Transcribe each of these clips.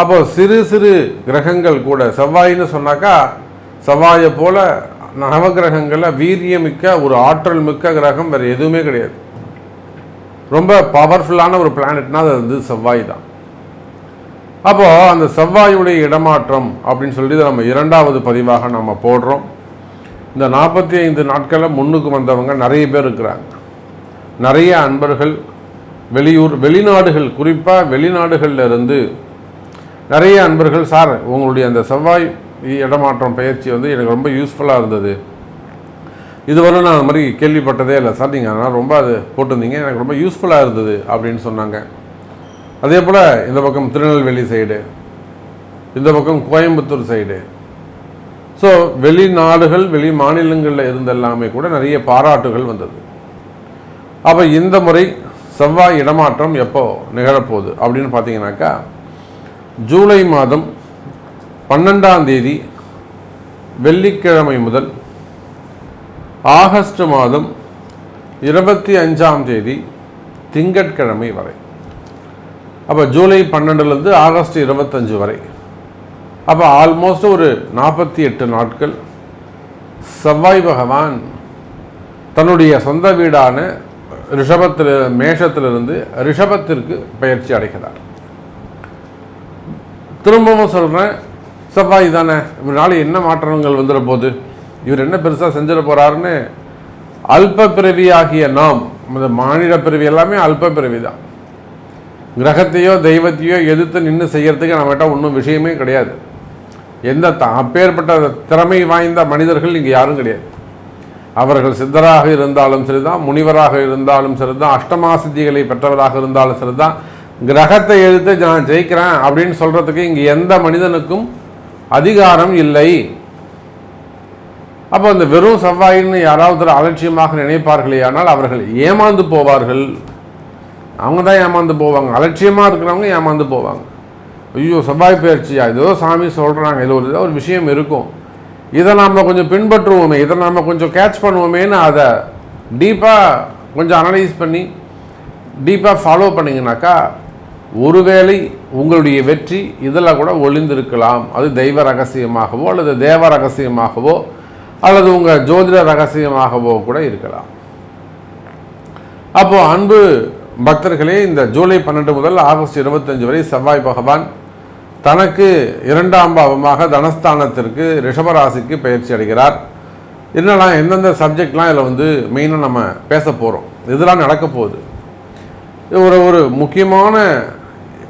அப்போ சிறு சிறு கிரகங்கள் கூட செவ்வாயின்னு சொன்னாக்கா செவ்வாயை போல நவகிரகங்களில் வீரியமிக்க ஒரு ஆற்றல் மிக்க கிரகம் வேறு எதுவுமே கிடையாது. ரொம்ப பவர்ஃபுல்லான ஒரு பிளானட்னா அது வந்து செவ்வாய் தான் அப்போது அந்த செவ்வாயுடைய இடமாற்றம் அப்படின்னு சொல்லிட்டு நம்ம இரண்டாவது பதிவாக நம்ம போடுறோம். இந்த நாற்பத்தி ஐந்து நாட்களில் முன்னுக்கு வந்தவங்க நிறைய பேர் இருக்கிறாங்க. நிறைய அன்பர்கள் வெளியூர் வெளிநாடுகள் குறிப்பாக வெளிநாடுகளில் இருந்து நிறைய அன்பர்கள் சார் உங்களுடைய அந்த செவ்வாய் இடமாற்றம் பயிற்சி வந்து எனக்கு ரொம்ப யூஸ்ஃபுல்லாக இருந்தது. இதுவரை நான் அந்த மாதிரி கேள்விப்பட்டதே இல்லை. சார் நீங்கள் அதனால் ரொம்ப அது போட்டிருந்தீங்க. எனக்கு ரொம்ப யூஸ்ஃபுல்லாக இருந்தது அப்படின்னு சொன்னாங்க. அதே போல் இந்த பக்கம் திருநெல்வேலி சைடு இந்த பக்கம் கோயம்புத்தூர் சைடு ஸோ வெளிநாடுகள் வெளி மாநிலங்களில் இருந்த எல்லாமே கூட நிறைய பாராட்டுகள் வந்தது. அப்போ இந்த முறை செவ்வாய் இடமாற்றம் எப்போ நிகழப்போகுது அப்படின்னு பார்த்தீங்கன்னாக்கா ஜூலை மாதம் பன்னெண்டாம் தேதி வெள்ளிக்கிழமை முதல் ஆகஸ்ட் மாதம் இருபத்தி அஞ்சாம் தேதி திங்கட்கிழமை வரை. அப்போ ஜூலை பன்னெண்டுலேருந்து ஆகஸ்ட் இருபத்தஞ்சு வரை. அப்போ ஆல்மோஸ்ட் ஒரு நாற்பத்தி எட்டு நாட்கள் செவ்வாய் பகவான் தன்னுடைய சொந்த வீடான ரிஷபத்தில் மேஷத்திலிருந்து ரிஷபத்திற்கு பயிற்சி அடைகிறார். திரும்பவும் சொல்கிறேன் செவ்வாய் தானே இவரால் என்ன மாற்றங்கள் வந்துட போகுது இவர் என்ன பெருசாக செஞ்சிட போகிறாருன்னு அல்ப பிறவி ஆகிய நாம் இந்த மாநில பிறவி எல்லாமே அல்ப பிறவி தான் கிரகத்தையோ தெய்வத்தையோ எதிர்த்து நின்று செய்யறதுக்கு நம்மகிட்ட ஒன்றும் விஷயமே கிடையாது. எந்த த அப்பேற்பட்ட திறமை வாய்ந்த மனிதர்கள் இங்கே யாரும் கிடையாது. அவர்கள் சித்தராக இருந்தாலும் சரிதான் முனிவராக இருந்தாலும் சரிதான் அஷ்டமாசித்திகளை பெற்றவராக இருந்தாலும் சரிதான் கிரகத்தை எழுத்து நான் ஜெயிக்கிறேன் அப்படின்னு சொல்கிறதுக்கு இங்கே எந்த மனிதனுக்கும் அதிகாரம் இல்லை. அப்போ அந்த வெறும் செவ்வாயின்னு யாராவது அலட்சியமாக நினைப்பார்களே ஆனால் அவர்கள் ஏமாந்து போவார்கள். அவங்க தான் ஏமாந்து போவாங்க. அலட்சியமாக இருக்கிறவங்க ஏமாந்து போவாங்க. ஐயோ செவ்வாய் பயிற்சியா ஏதோ சாமி சொல்கிறாங்க இதில் ஒரு ஒரு விஷயம் இருக்கும். இதை நாம் கொஞ்சம் பின்பற்றுவோமே. இதை நாம் கொஞ்சம் கேட்ச் பண்ணுவோமேன்னு அதை டீப்பாக கொஞ்சம் அனலைஸ் பண்ணி டீப்பாக ஃபாலோ பண்ணிங்கனாக்கா ஒருவேளை உங்களுடைய வெற்றி இதில் கூட ஒளிந்திருக்கலாம். அது தெய்வ ரகசியமாகவோ அல்லது தேவ ரகசியமாகவோ அல்லது உங்கள் ஜோதிட ரகசியமாகவோ கூட இருக்கலாம். அப்போது அன்பு பக்தர்களே இந்த ஜூலை பன்னெண்டு முதல் ஆகஸ்ட் இருபத்தஞ்சு வரை செவ்வாய் பகவான் தனக்கு இரண்டாம் பாவமாக தனஸ்தானத்திற்கு ரிஷபராசிக்கு பயிற்சி அடைகிறார். என்னெல்லாம் எந்தெந்த சப்ஜெக்ட்லாம் இதில் வந்து மெயினாக நம்ம பேச போகிறோம் இதெல்லாம் நடக்க போகுது. ஒரு ஒரு முக்கியமான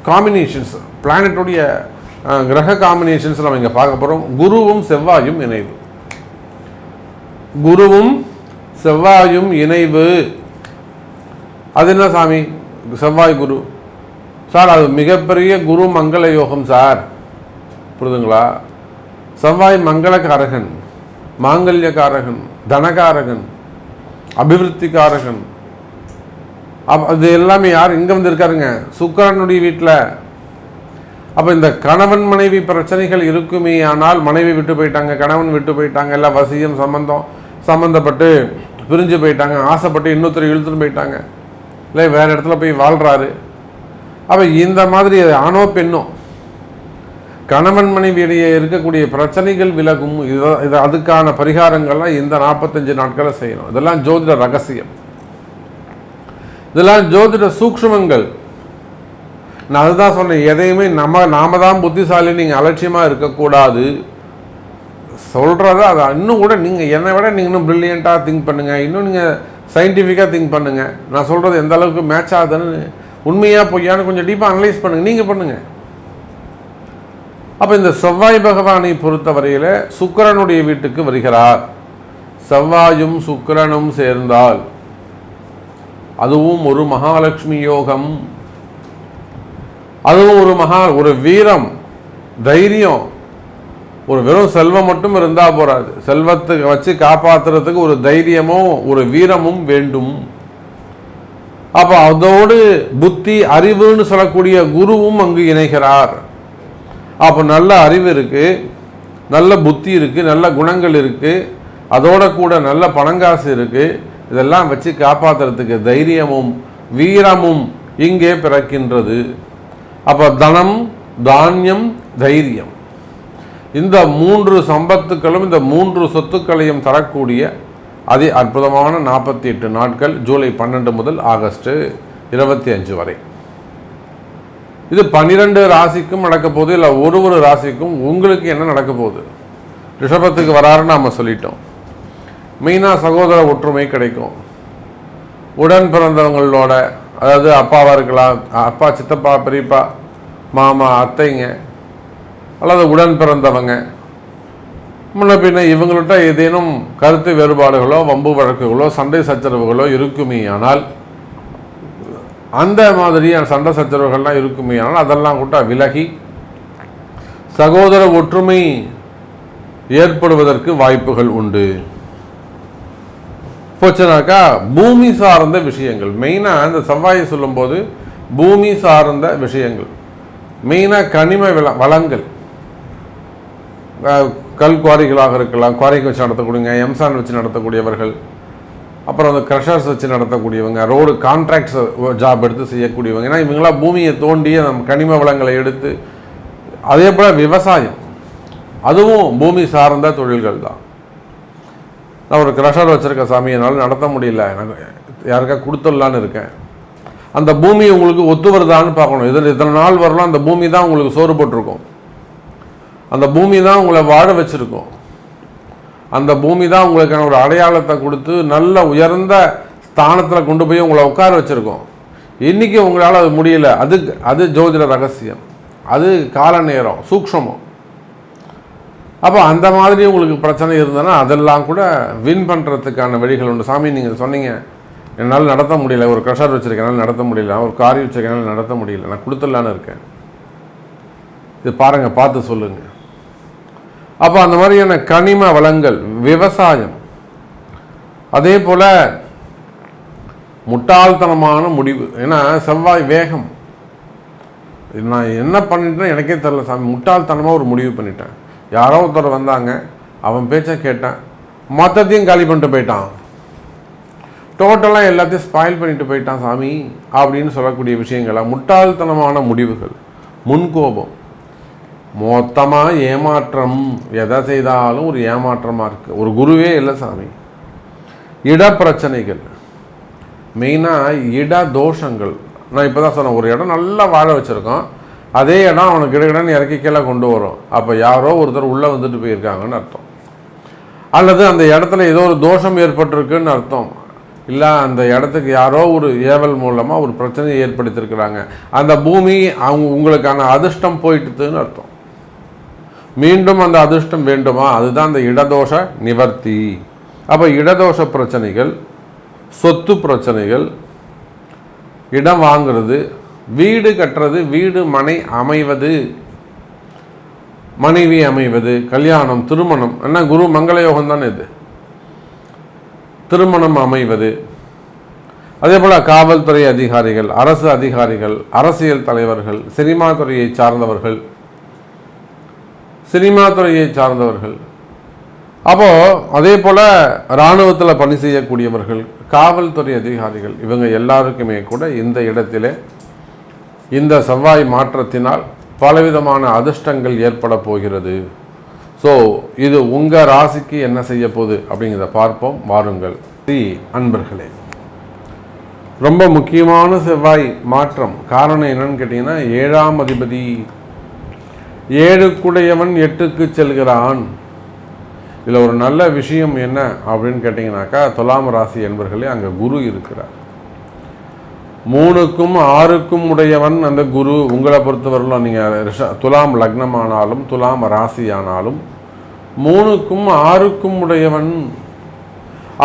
காம்பினேஷன்ஸ் பிளானட்டுடைய கிரக காம்பினேஷன்ஸ் நம்ம இங்கே பார்க்க போகிறோம் குருவும் செவ்வாயும் இணைவு. குருவும் செவ்வாயும் இணைவு. அது என்ன சாமி? செவ்வாய் குரு. சார் அது மிகப்பெரிய குரு மங்கள யோகம் சார். புரிதுங்களா? செவ்வாய் மங்களக்காரகன் மாங்கல்யக்காரகன் தனகாரகன் அபிவிருத்திக்காரகன் அப் அது எல்லாமே யார் இங்கே வந்து இருக்காருங்க சுக்கரனுடைய வீட்டில் அப்போ இந்த கணவன் மனைவி பிரச்சனைகள் இருக்குமே ஆனால் மனைவி விட்டு போயிட்டாங்க கணவன் விட்டு போயிட்டாங்க எல்லாம் வசியம் சம்பந்தம் சம்மந்தப்பட்டு பிரிஞ்சு போயிட்டாங்க ஆசைப்பட்டு இன்னொருத்தர் இழுத்துட்டு போயிட்டாங்க. இல்லை வேறு இடத்துல போய் வாழ்கிறாரு அப்போ இந்த மாதிரி ஆணோ பெண்ணோ கணவன் மனைவியிடையே இருக்கக்கூடிய பிரச்சனைகள் விலகும். இது இது அதுக்கான பரிகாரங்கள்லாம் இந்த நாற்பத்தஞ்சு நாட்களை செய்யணும். இதெல்லாம் ஜோதிட ரகசியம். இதெல்லாம் ஜோதிட சூக்ஷ்மங்கள். நான் அதுதான் சொன்னேன் எதையுமே நம்ம நாம தான் புத்திசாலி நீங்கள் அலட்சியமாக இருக்கக்கூடாது. சொல்கிறத அதை இன்னும் கூட நீங்கள் என்னை விட நீங்கள் இன்னும் ப்ரில்லியண்ட்டாக திங்க் பண்ணுங்கள் இன்னும் நீங்கள் சயின்டிஃபிக்காக திங்க் பண்ணுங்கள் நான் சொல்கிறது எந்த அளவுக்கு மேட்ச் ஆகுதுன்னு உண்மையாக பொய்யான்னு கொஞ்சம் டீப்பாக அனலைஸ் பண்ணுங்கள் நீங்கள் பண்ணுங்கள் அப்போ இந்த செவ்வாய் பகவானை பொறுத்தவரையில் சுக்கரனுடைய வீட்டுக்கு வருகிறார். செவ்வாயும் சுக்கரனும் சேர்ந்தால். அதுவும் ஒரு மகாலட்சுமி யோகம். அதுவும் ஒரு மகா ஒரு வீரம் தைரியம். ஒரு வெறும் செல்வம் மட்டும் இருந்தால் போகாது செல்வத்தை வச்சு காப்பாத்துறதுக்கு ஒரு தைரியமும் ஒரு வீரமும் வேண்டும். அப்போ அதோடு புத்தி அறிவுன்னு சொல்லக்கூடிய குருவும் அங்கு இணைகிறார். அப்போ நல்ல அறிவு இருக்கு நல்ல புத்தி இருக்கு நல்ல குணங்கள் இருக்கு அதோட கூட நல்ல பணங்காசு இருக்கு. இதெல்லாம் வச்சு காப்பாத்துறதுக்கு தைரியமும் வீரமும் இங்கே பிறக்கின்றது. அப்போ தனம் தானியம் தைரியம். இந்த மூன்று சம்பத்துக்களும் இந்த மூன்று சொத்துக்களையும் தரக்கூடிய அதி அற்புதமான நாற்பத்தி எட்டு நாட்கள் ஜூலை பன்னெண்டு முதல் ஆகஸ்ட் இருபத்தி அஞ்சு வரை. இது பன்னிரெண்டு ராசிக்கும் நடக்க போகுது இல்லை ஒரு ஒரு ராசிக்கும் உங்களுக்கு என்ன நடக்க போகுது? ரிஷபத்துக்கு வராருன்னு நாம் சொல்லிட்டோம். மெயினாக சகோதர ஒற்றுமை கிடைக்கும். உடன் பிறந்தவங்களோட அதாவது அப்பாவாக இருக்கலாம் அப்பா சித்தப்பா பெரியப்பா மாமா அத்தைங்க அல்லது உடன் பிறந்தவங்க. முன்ன பின்ன இவங்கள்ட்ட ஏதேனும் கருத்து வேறுபாடுகளோ வம்பு வழக்குகளோ சண்டை சச்சரவுகளோ இருக்குமே ஆனால் அந்த மாதிரியான சண்டை சச்சரவுகள்லாம் இருக்குமே ஆனால் அதெல்லாம் கூட விலகி சகோதர ஒற்றுமை ஏற்படுவதற்கு வாய்ப்புகள் உண்டு. போச்சுனாக்கா பூமி சார்ந்த விஷயங்கள். மெயினாக இந்த செவ்வாயை சொல்லும்போது பூமி சார்ந்த விஷயங்கள். மெயினாக கனிம வில வளங்கள். கல் குவாரிகளாக இருக்கலாம். குவாரிக்கு வச்சு நடத்தக்கூடியவங்க எம்சான் வச்சு நடத்தக்கூடியவர்கள். அப்புறம் அந்த க்ரஷர்ஸ் வச்சு நடத்தக்கூடியவங்க ரோடு கான்ட்ராக்ட்ஸ் ஜாப் எடுத்து செய்யக்கூடியவங்க. ஏன்னா இவங்களாம் பூமியை தோண்டி நம்ம கனிம வளங்களை எடுத்து அதே போல் விவசாயம். அதுவும் பூமி சார்ந்த தொழில்கள் தான் நான் ஒரு க்ரஷர் வச்சுருக்கேன் சாமி என்னால் நடத்த முடியல. எனக்கு யாருக்கா கொடுத்துடலான்னு இருக்கேன். அந்த பூமி உங்களுக்கு ஒத்து வருதான்னு பார்க்கணும். இதில் இத்தனை நாள் வரலாம் அந்த பூமி தான் உங்களுக்கு சோறு போட்டிருக்கும். அந்த பூமி தான் உங்களை வாழ வச்சுருக்கும். அந்த பூமி தான் உங்களுக்கான ஒரு அடையாளத்தை கொடுத்து நல்ல உயர்ந்த ஸ்தானத்தில் கொண்டு போய் உங்களை உட்கார வச்சுருக்கோம். இன்றைக்கி உங்களால் அது முடியல. அது அது ஜோதிட ரகசியம். அது கால நேரம் சூக்ஷ்மம். அப்போ அந்த மாதிரி உங்களுக்கு பிரச்சனை இருந்ததுன்னா அதெல்லாம் கூட வின் பண்ணுறதுக்கான வழிகள் உண்டு. சாமி நீங்கள் சொன்னீங்க என்னால் நடத்த முடியல. ஒரு க்ரஷர் வச்சுருக்கனால நடத்த முடியல. ஒரு காரி வச்சுருக்கனால நடத்த முடியல. நான் கொடுத்துடலான்னு இருக்கேன். இது பாருங்கள் பார்த்து சொல்லுங்கள் அப்போ அந்த மாதிரியான கனிம வளங்கள் விவசாயம் அதே போல் முட்டாள்தனமான முடிவு. ஏன்னா செவ்வாய் வேகம். நான் என்ன பண்ணிட்டேன்னா எனக்கே தெரில சாமி. முட்டாள்தனமாக ஒரு முடிவு பண்ணிட்டேன். யாரோ ஒருத்தர் வந்தாங்க அவன் பேச்சை கேட்டான். மொத்தத்தையும் காலி பண்ணிட்டு போயிட்டான். டோட்டலாக எல்லாத்தையும் ஸ்பாயில் பண்ணிட்டு போயிட்டான் சாமி அப்படின்னு சொல்லக்கூடிய விஷயங்களாக முட்டாள்தனமான முடிவுகள் முன்கோபம். மொத்தமாக ஏமாற்றம். எதை செய்தாலும் ஒரு ஏமாற்றமாக இருக்குது ஒரு குருவே இல்லை சாமி. இடப்பிரச்சனைகள். மெயினாக இட தோஷங்கள். நான் இப்போ தான் சொன்னேன் ஒரு இடம் நல்லா வாழ வச்சுருக்கோம். அதே இடம் அவனுக்கு கிடைக்கணும்னு இறக்கி கீழே கொண்டு வரும். அப்போ யாரோ ஒருத்தர் உள்ளே வந்துட்டு போயிருக்காங்கன்னு அர்த்தம். அல்லது அந்த இடத்துல ஏதோ ஒரு தோஷம் ஏற்பட்டிருக்குன்னு அர்த்தம். இல்லை அந்த இடத்துக்கு யாரோ ஒரு ஏவல் மூலமாக ஒரு பிரச்சனையை ஏற்படுத்தியிருக்கிறாங்க. அந்த பூமி அவங்க உங்களுக்கான அதிர்ஷ்டம் போயிட்டுதுன்னு அர்த்தம். மீண்டும் அந்த அதிர்ஷ்டம் வேண்டுமா? அதுதான் அந்த இடதோஷ நிவர்த்தி. அப்போ இடதோஷ பிரச்சனைகள் சொத்து பிரச்சனைகள் இடம் வாங்கிறது வீடு கட்டுறது வீடு மனை அமைவது. மனைவி அமைவது கல்யாணம் திருமணம். என்ன குரு மங்கள யோகம் தானே இது? திருமணம் அமைவது. அதே போல் காவல்துறை அதிகாரிகள் அரசு அதிகாரிகள் அரசியல் தலைவர்கள் சினிமா துறையை சார்ந்தவர்கள். சினிமா துறையை சார்ந்தவர்கள். அப்போது அதே போல் இராணுவத்தில் பணி செய்யக்கூடியவர்கள் காவல்துறை அதிகாரிகள் இவங்க எல்லாருக்குமே கூட இந்த இடத்திலே இந்த செவ்வாய் மாற்றத்தினால் பலவிதமான அதிர்ஷ்டங்கள் ஏற்பட போகிறது. ஸோ இது உங்கள் ராசிக்கு என்ன செய்ய போகுது அப்படிங்கிறத பார்ப்போம். வாருங்கள். ஸ்ரீ அன்பர்களே. ரொம்ப முக்கியமான செவ்வாய் மாற்றம். காரணம் என்னன்னு கேட்டிங்கன்னா ஏழாம் அதிபதி. ஏழுக்குடையவன் எட்டுக்கு செல்கிறான். இதில் ஒரு நல்ல விஷயம் என்ன அப்படின்னு கேட்டிங்கனாக்கா துலாம் ராசி என்பர்களே அங்கே குரு இருக்கிறார். மூணுக்கும் ஆறுக்கும் உடையவன் அந்த குரு. உங்களை பொறுத்தவரையிலும் நீங்கள் துலாம் லக்னமானாலும் துலாம் ராசி ஆனாலும் மூணுக்கும் ஆறுக்கும் உடையவன்.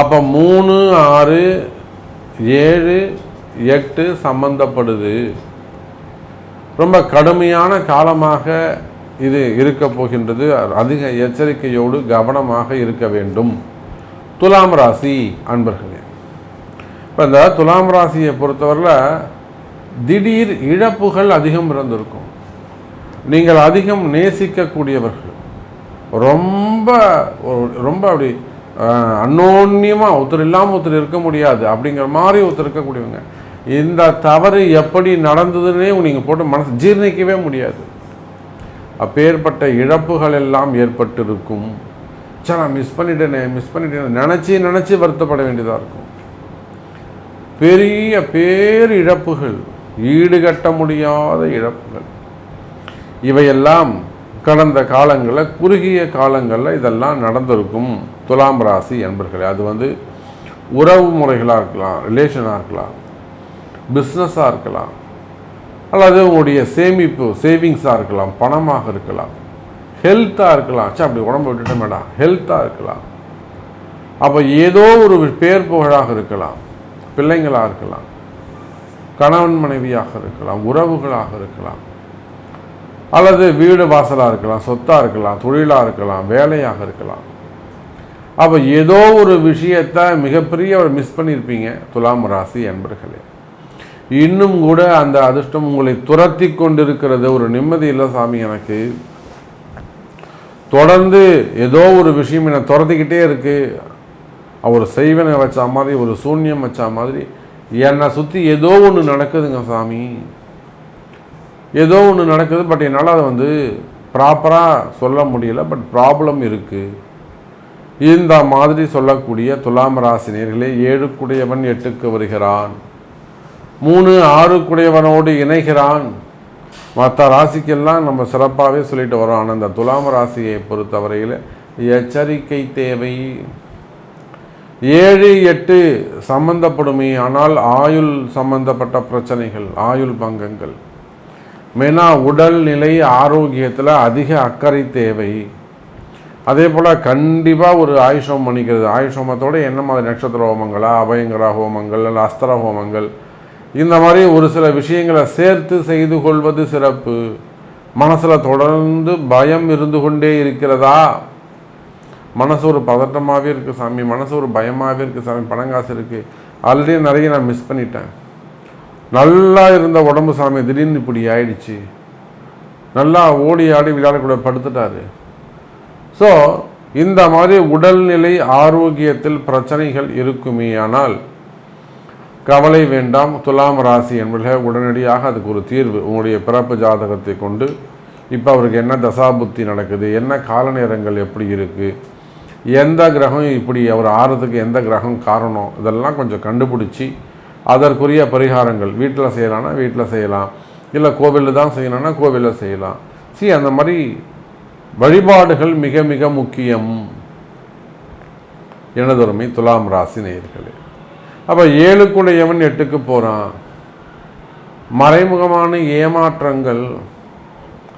அப்போ மூணு ஆறு ஏழு எட்டு சம்பந்தப்படுது. ரொம்ப கடுமையான காலமாக இது இருக்க போகின்றது. அதிக எச்சரிக்கையோடு கவனமாக இருக்க வேண்டும். துலாம் ராசி அன்பர்களே இப்போ இந்த துலாம் ராசியை பொறுத்தவரையில் திடீர் இழப்புகள் அதிகம் இருந்திருக்கும். நீங்கள் அதிகம் நேசிக்கக்கூடியவர்கள். ரொம்ப ரொம்ப அப்படி அன்னோன்யமாக ஒருத்தர் இல்லாமல் ஒருத்தர் இருக்க முடியாது. அப்படிங்கிற மாதிரி ஒருத்தர் இருக்கக்கூடியவங்க. இந்த தவறு எப்படி நடந்ததுன்னே நீங்கள் போட்டு மனசு ஜீர்ணிக்கவே முடியாது. அப்பேற்பட்ட இழப்புகள் எல்லாம் ஏற்பட்டிருக்கும். சரி நான் மிஸ் பண்ணிட்டேனே மிஸ் பண்ணிட்டேன் நினச்சி நினச்சி வருத்தப்பட வேண்டியதாக இருக்கும். பெரிய பேர் இழப்புகள் ஈடுகட்ட முடியாத இழப்புகள். இவையெல்லாம் கடந்த காலங்களில் குறுகிய காலங்களில் இதெல்லாம் நடந்திருக்கும். துலாம் ராசி என்பர்களே அது வந்து உறவு முறைகளாக இருக்கலாம் ரிலேஷனாக இருக்கலாம் பிஸ்னஸாக இருக்கலாம் அல்லது உங்களுடைய சேமிப்பு சேவிங்ஸாக இருக்கலாம் பணமாக இருக்கலாம் ஹெல்த்தாக இருக்கலாம். சே அப்படி உடம்பு விட்டுட்டோம் மேடம் ஹெல்த்தாக இருக்கலாம். அப்போ ஏதோ ஒரு பேர் புகழாக இருக்கலாம். பிள்ளைங்களாக இருக்கலாம் கணவன் மனைவியாக இருக்கலாம் உறவுகளாக இருக்கலாம் அல்லது வீடு வாசலாக இருக்கலாம் சொத்தாக இருக்கலாம் தொழிலாக இருக்கலாம் வேலையாக இருக்கலாம். அப்போ ஏதோ ஒரு விஷயத்தை மிகப்பெரிய ஒரு மிஸ் பண்ணியிருப்பீங்க துலாம் ராசி என்பர்களே. இன்னும் கூட அந்த அதிர்ஷ்டம் உங்களை துரத்தி கொண்டிருக்கிறது. ஒரு நிம்மதி இல்லை சாமி எனக்கு. தொடர்ந்து ஏதோ ஒரு விஷயம் என்னை துரத்திக்கிட்டே இருக்கு. அவர் செய்வனை வச்ச மாதிரி ஒரு சூன்யம் வச்ச மாதிரி என்னை சுற்றி ஏதோ ஒன்று நடக்குதுங்க சாமி. ஏதோ ஒன்று நடக்குது பட் என்னால் அதை வந்து ப்ராப்பராக சொல்ல முடியல பட் ப்ராப்ளம் இருக்குது இந்த மாதிரி சொல்லக்கூடிய துலாம் ராசினியர்களே ஏழுக்குடையவன் எட்டுக்கு வருகிறான். மூணு ஆறு குடையவனோடு இணைகிறான். மற்ற ராசிக்கெல்லாம் நம்ம சிறப்பாகவே சொல்லிட்டு வரோம். ஆனால் இந்த துலாம் ராசியை பொறுத்தவரையில் எச்சரிக்கை தேவை. ஏழு எட்டு சம்பந்தப்படுமே ஆனால் ஆயுள் சம்பந்தப்பட்ட பிரச்சனைகள் ஆயுள் பங்கங்கள். மெயினாக உடல்நிலை ஆரோக்கியத்தில் அதிக அக்கறை தேவை. அதே போல் கண்டிப்பாக ஒரு ஆயுஷம் பண்ணிக்கிறது ஆயுஷமத்தோடு என்ன மாதிரி நட்சத்திர ஹோமங்களா அபயங்கர ஹோமங்கள் அல்ல அஸ்திர ஹோமங்கள்? இந்த மாதிரி ஒரு சில விஷயங்களை சேர்த்து செய்து கொள்வது சிறப்பு. மனசில் தொடர்ந்து பயம் இருந்து கொண்டே இருக்கிறதா? மனசு ஒரு பதட்டமாகவே இருக்குது சாமி மனசு ஒரு பயமாகவே இருக்குது சாமி பணங்காசு இருக்குது ஆல்ரெடி நிறைய நான் மிஸ் பண்ணிட்டேன். நல்லா இருந்த உடம்பு சாமி திடீர்னு இப்படி ஆயிடுச்சு. நல்லா ஓடி ஆடி விளையாடக்கூட படுத்துட்டாரு. ஸோ இந்த மாதிரி உடல்நிலை ஆரோக்கியத்தில் பிரச்சனைகள் இருக்குமே ஆனால் கவலை வேண்டாம். துலாம் ராசி என்பதை உடனடியாக அதுக்கு ஒரு தீர்வு. உங்களுடைய பிறப்பு ஜாதகத்தை கொண்டு இப்போ அவருக்கு என்ன தசாபுத்தி நடக்குது என்ன கால நேரங்கள் எப்படி இருக்குது எந்த கிரகம் இப்படி அவர் ஆறுறதுக்கு எந்த கிரகம் காரணம்? இதெல்லாம் கொஞ்சம் கண்டுபிடிச்சி அதற்குரிய பரிகாரங்கள். வீட்டில் செய்யலாம்னா வீட்டில் செய்யலாம். இல்லை கோவிலில் தான் செய்யணும்னா கோவிலில் செய்யலாம். சி அந்த மாதிரி வழிபாடுகள் மிக மிக முக்கியம். எனதொருமை துலாம் ராசி நேயர்களே. அப்போ ஏழுக்குடையவன் எட்டுக்கு போகிறான் மறைமுகமான ஏமாற்றங்கள்.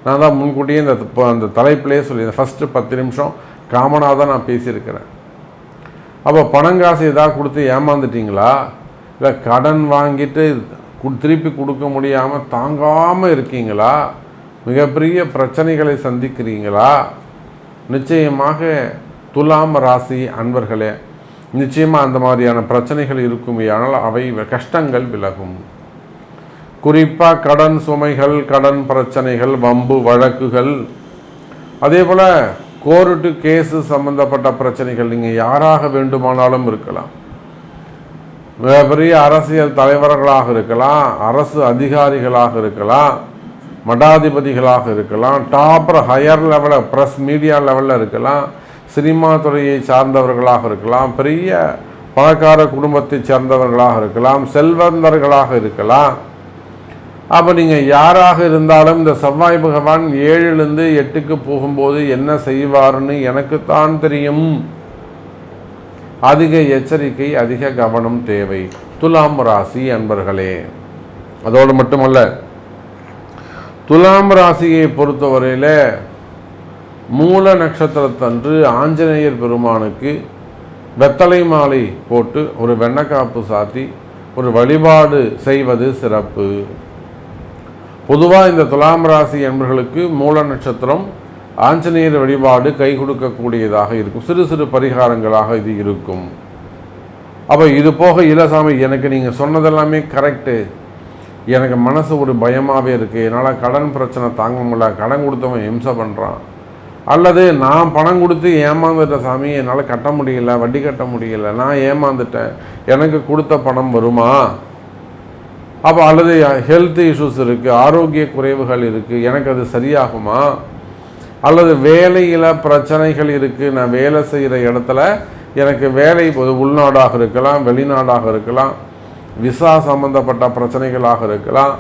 நான் தான் முன்கூட்டியே இந்த அந்த தலைப்பிலே சொல்லியிருந்தேன். ஃபஸ்ட்டு பத்து நிமிஷம் காமனாக தான் நான் பேசியிருக்கிறேன். அப்போ பணம் காசு எதாவது கொடுத்து ஏமாந்துட்டீங்களா? இல்லை கடன் வாங்கிட்டு திருப்பி கொடுக்க முடியாமல் தாங்காமல் இருக்கீங்களா? மிகப்பெரிய பிரச்சனைகளை சந்திக்கிறீங்களா? நிச்சயமாக துலாம் ராசி அன்பர்களே நிச்சயமாக அந்த மாதிரியான பிரச்சனைகள் இருக்குமே ஆனால் அவை கஷ்டங்கள் விலகும். குறிப்பாக கடன் சுமைகள் கடன் பிரச்சனைகள் வம்பு வழக்குகள் அதே போல் கோர்ட்டு கேஸு சம்பந்தப்பட்ட பிரச்சனைகள் நீங்கள் யாராக வேண்டுமானாலும் இருக்கலாம். பெரிய அரசியல் தலைவர்களாக இருக்கலாம் அரசு அதிகாரிகளாக இருக்கலாம் மடாதிபதிகளாக இருக்கலாம் டாப்பர் ஹையர் லெவலில் ப்ரெஸ் மீடியா லெவலில் இருக்கலாம் சினிமா துறையை சார்ந்தவர்களாக இருக்கலாம் பெரிய பணக்கார குடும்பத்தை சேர்ந்தவர்களாக இருக்கலாம் செல்வந்தர்களாக இருக்கலாம். அப்போ நீங்கள் யாராக இருந்தாலும் இந்த செவ்வாய் பகவான் ஏழுலேருந்து எட்டுக்கு போகும்போது என்ன செய்வார்னு எனக்குத்தான் தெரியும். அதிக எச்சரிக்கை அதிக கவனம் தேவை. துலாம் ராசி அன்பர்களே அதோடு மட்டுமல்ல துலாம் ராசியை பொறுத்தவரையில் மூல நட்சத்திரத்தன்று ஆஞ்சநேயர் பெருமானுக்கு வெத்தலை மாலை போட்டு ஒரு வெண்ணக்காப்பு சாத்தி ஒரு வழிபாடு செய்வது சிறப்பு. பொதுவாக இந்த துலாம் ராசி என்பர்களுக்கு மூல நட்சத்திரம் ஆஞ்சநேயர் வழிபாடு கை கொடுக்கக்கூடியதாக இருக்கும். சிறு சிறு பரிகாரங்களாக இது இருக்கும். அப்போ இது போக இலசாமி எனக்கு நீங்கள் சொன்னதெல்லாமே கரெக்டு எனக்கு மனசு ஒரு பயமாகவே இருக்குது என்னால் கடன் பிரச்சனை தாங்க முடியல. கடன் கொடுத்தவன் இம்சை பண்ணுறான் அல்லது நான் பணம் கொடுத்து ஏமாந்துட்டேன் சாமி என்னால் கட்ட முடியல. வட்டி கட்ட முடியல. நான் ஏமாந்துட்டேன். எனக்கு கொடுத்த பணம் வருமா? அப்போ அல்லது ஹெல்த் இஷ்யூஸ் இருக்குது ஆரோக்கிய குறைவுகள் இருக்குது எனக்கு அது சரியாகுமா? அல்லது வேலையில் பிரச்சனைகள் இருக்குது நான் வேலை செய்கிற இடத்துல எனக்கு வேலை உள்நாடாக இருக்கலாம் வெளிநாடாக இருக்கலாம் விசா சம்பந்தப்பட்ட பிரச்சனைகளாக இருக்கலாம்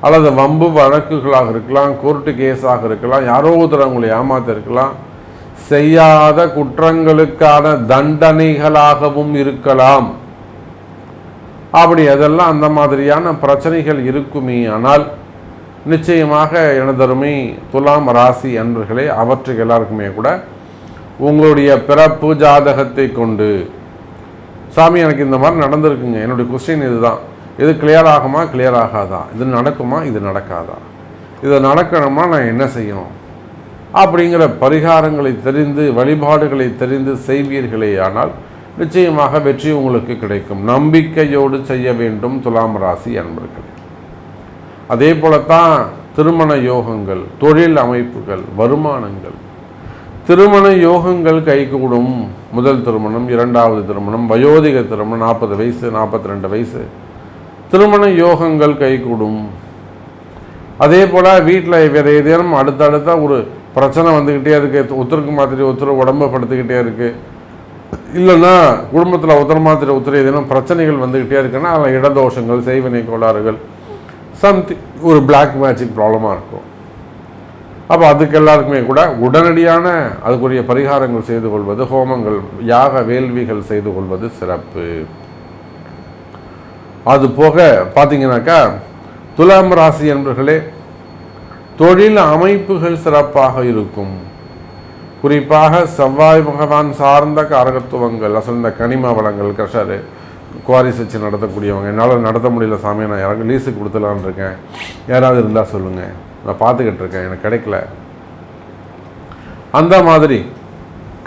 அல்லது வம்பு வழக்குகளாக இருக்கலாம் கோர்ட்டு கேஸாக இருக்கலாம் யாரோ ஒருத்தர் உங்களை ஏமாத்திருக்கலாம். செய்யாத குற்றங்களுக்கான தண்டனைகளாகவும் இருக்கலாம். அப்படி அதெல்லாம் அந்த மாதிரியான பிரச்சனைகள் இருக்குமே ஆனால் நிச்சயமாக எனதருமை துலாம் ராசி அன்பர்களே அவற்றுக்கு எல்லாருக்குமே கூட உங்களுடைய பிறப்பு ஜாதகத்தை கொண்டு சாமி எனக்கு இந்த மாதிரி நடந்திருக்குங்க. என்னுடைய கொஸ்டின் இதுதான். இது கிளியர் ஆகுமா? கிளியர் ஆகாதா? இது நடக்குமா? இது நடக்காதா? இதை நடக்கணுமா? நான் என்ன செய்யணும்? அப்படிங்கிற பரிகாரங்களை தெரிந்து வழிபாடுகளை தெரிந்து செய்வீர்களே ஆனால் நிச்சயமாக வெற்றி உங்களுக்கு கிடைக்கும். நம்பிக்கையோடு செய்ய வேண்டும் துலாம் ராசி அன்பர்கள். அதே போலத்தான் திருமண யோகங்கள் தொழில் அமைப்புகள் வருமானங்கள். திருமண யோகங்கள் கைகூடும். முதல் திருமணம் இரண்டாவது திருமணம் வயோதிக திருமணம் நாற்பது வயசு நாற்பத்தி ரெண்டு வயசு. திருமண யோகங்கள் கைகூடும். அதே போல் வீட்டில் வேறு ஏதேனும் அடுத்தடுத்த ஒரு பிரச்சனை வந்துக்கிட்டே இருக்குது ஒத்துருக்கு மாதிரி ஒருத்தர் உடம்பு படுத்துக்கிட்டே இருக்குது இல்லைன்னா குடும்பத்தில் உத்தர மாதிரி ஒருத்தர் பிரச்சனைகள் வந்துக்கிட்டே இருக்குன்னா அதில் இடதோஷங்கள் செய்வினை கோளாறுகள் சம்திங் ஒரு பிளாக் மேஜிக் ப்ராப்ளமாக இருக்கும். அப்போ அதுக்கு எல்லாருக்குமே கூட உடனடியான அதுக்குரிய பரிகாரங்கள் செய்து கொள்வது ஹோமங்கள் யாக வேள்விகள் செய்து கொள்வது சிறப்பு. அது போக பார்த்தீங்கன்னாக்கா துலாம் ராசி என்பர்களே தொழில் அமைப்புகள் சிறப்பாக இருக்கும். குறிப்பாக செவ்வாய் பகவான் சார்ந்த காரகத்துவங்கள் அசந்த கனிம வளங்கள் கஷரு குவாரி வச்சு நடத்தக்கூடியவங்க. என்னால் நடத்த முடியல சாமி நான் யாராவது லீஸுக்கு கொடுத்துலான் இருக்கேன். யாராவது இருந்தால் சொல்லுங்கள் நான் பார்த்துக்கிட்டு இருக்கேன் எனக்கு கிடைக்கல. அந்த மாதிரி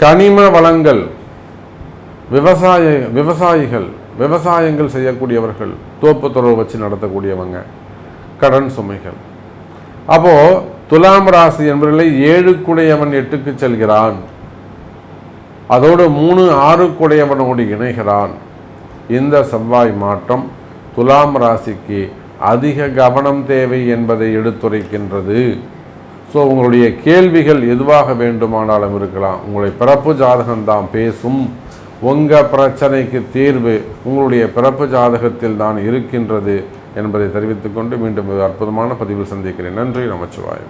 கனிம வளங்கள் விவசாய விவசாயிகள் விவசாயங்கள் செய்யக்கூடியவர்கள் தோப்பு துறவு வச்சு நடத்தக்கூடியவங்க கடன் சுமைகள். அப்போது துலாம் ராசி என்பவர்களை ஏழுக்குடையவன் எட்டுக்கு செல்கிறான். அதோடு மூணு ஆறுக்குடையவனோடு இணைகிறான். இந்த செவ்வாய் மாற்றம் துலாம் ராசிக்கு அதிக கவனம் தேவை என்பதை எடுத்துரைக்கின்றது. ஸோ உங்களுடைய கேள்விகள் எதுவாக வேண்டுமானாலும் இருக்கலாம். உங்களுடைய பிறப்பு ஜாதகம்தான் பேசும். உங்கள் பிரச்சனைக்கு தீர்வு உங்களுடைய பிறப்பு ஜாதகத்தில் தான் இருக்கின்றது என்பதை தெரிவித்துக்கொண்டு மீண்டும் அற்புதமான பதிவில் சந்திக்கிறேன். நன்றி நமச்சிவாயம்.